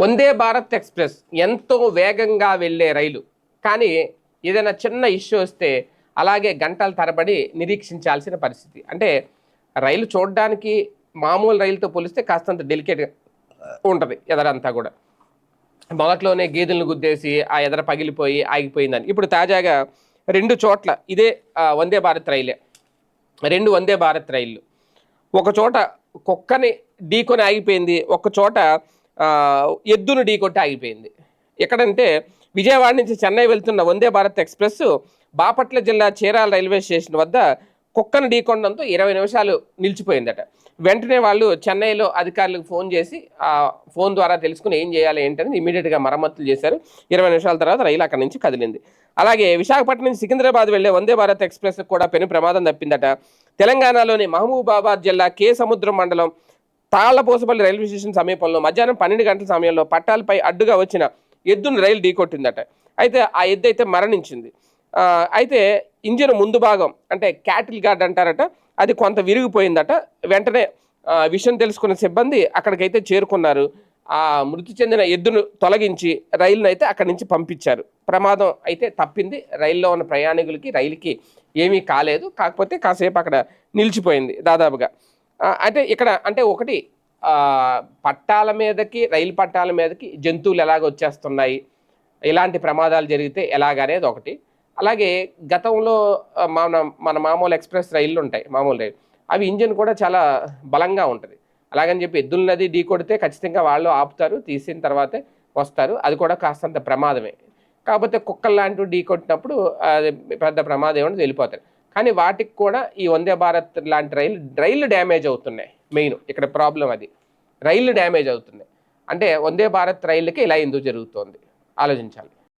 Vande Bharat express ఎంతో వేగంగా వెళ్ళే రైలు. కానీ ఏదైనా చిన్న ఇష్యూ వస్తే అలాగే గంటల తరబడి నిరీక్షించాల్సిన పరిస్థితి. అంటే రైలు చూడడానికి మామూలు రైలుతో పోలిస్తే కాస్తంత డెలికేట్గా ఉంటుంది ఎదరంతా కూడా. మొదట్లోనే గేదెలను గుద్దేసి ఆ ఎదర పగిలిపోయి ఆగిపోయిందని. ఇప్పుడు తాజాగా రెండు చోట్ల ఇదే వందే భారత్ రైలే. రెండు వందే భారత్ రైళ్ళు. ఒక చోట కుక్కని ఢీకొని ఆగిపోయింది ఒక చోట ఎద్దును ఢీకొట్టి ఆగిపోయింది. ఎక్కడంటే విజయవాడ నుంచి చెన్నై వెళ్తున్న వందే భారత్ ఎక్స్ప్రెస్ బాపట్ల జిల్లా చీరాల రైల్వే స్టేషన్ వద్ద కుక్కను ఢీకొనడంతో ఇరవై నిమిషాలు నిలిచిపోయిందట. వెంటనే వాళ్ళు చెన్నైలో అధికారులకు ఫోన్ చేసి ఆ ఫోన్ ద్వారా తెలుసుకుని ఏం చేయాలి ఏంటని ఇమీడియట్గా మరమ్మతులు చేశారు. ఇరవై నిమిషాల తర్వాత రైలు అక్కడి నుంచి కదిలింది. అలాగే విశాఖపట్నం నుంచి సికింద్రాబాద్ వెళ్ళే వందే భారత్ ఎక్స్ప్రెస్ కూడా పెను ప్రమాదం తప్పిందట. తెలంగాణలోని మహబూబాబాద్ జిల్లా కే సముద్రం మండలం తాళ్ళపోసపల్లి రైల్వే స్టేషన్ సమీపంలో మధ్యాహ్నం పన్నెండు గంటల సమయంలో పట్టాలపై అడ్డుగా వచ్చిన ఎద్దును రైలు ఢీకొట్టిందట. అయితే ఆ ఎద్దు అయితే మరణించింది. అయితే ఇంజిన్ ముందు భాగం అంటే క్యాటిల్ గార్డ్ అంటారట అది కొంత విరిగిపోయిందట. వెంటనే విషయం తెలుసుకున్న సిబ్బంది అక్కడికైతే చేరుకున్నారు. ఆ మృతి చెందిన ఎద్దును తొలగించి రైలును అయితే అక్కడి నుంచి పంపించారు. ప్రమాదం అయితే తప్పింది. రైల్లో ఉన్న ప్రయాణికులకి రైలుకి ఏమీ కాలేదు. కాకపోతే కాసేపు అక్కడ నిలిచిపోయింది దాదాపుగా. అయితే ఇక్కడ అంటే ఒకటి పట్టాల మీదకి రైలు పట్టాల మీదకి జంతువులు ఎలాగ వచ్చేస్తున్నాయి ఇలాంటి ప్రమాదాలు జరిగితే ఎలాగనేది ఒకటి. అలాగే గతంలో మన మన మామూలు ఎక్స్ప్రెస్ రైళ్ళు ఉంటాయి మామూలు రైలు. అవి ఇంజిన్ కూడా చాలా బలంగా ఉంటుంది. అలాగని చెప్పి ఎద్దుల నది ఢీ కొడితే ఖచ్చితంగా వాళ్ళు ఆపుతారు తీసిన తర్వాతే వస్తారు. అది కూడా కాస్తంత ప్రమాదమే. కాకపోతే కుక్కలు లాంటివి ఢీ కొట్టినప్పుడు అది పెద్ద ప్రమాదం ఏమని వెళ్ళిపోతారు కానీ వాటికి కూడా ఈ వందే భారత్ లాంటి రైలు రైళ్ళు డ్యామేజ్ అవుతున్నాయి. మెయిన్ ఇక్కడ ప్రాబ్లం అది. రైళ్ళు డ్యామేజ్ అవుతున్నాయి. అంటే వందే భారత్ రైళ్ళకి ఇలా ఎందుకు జరుగుతోంది? ఆలోచించాలి.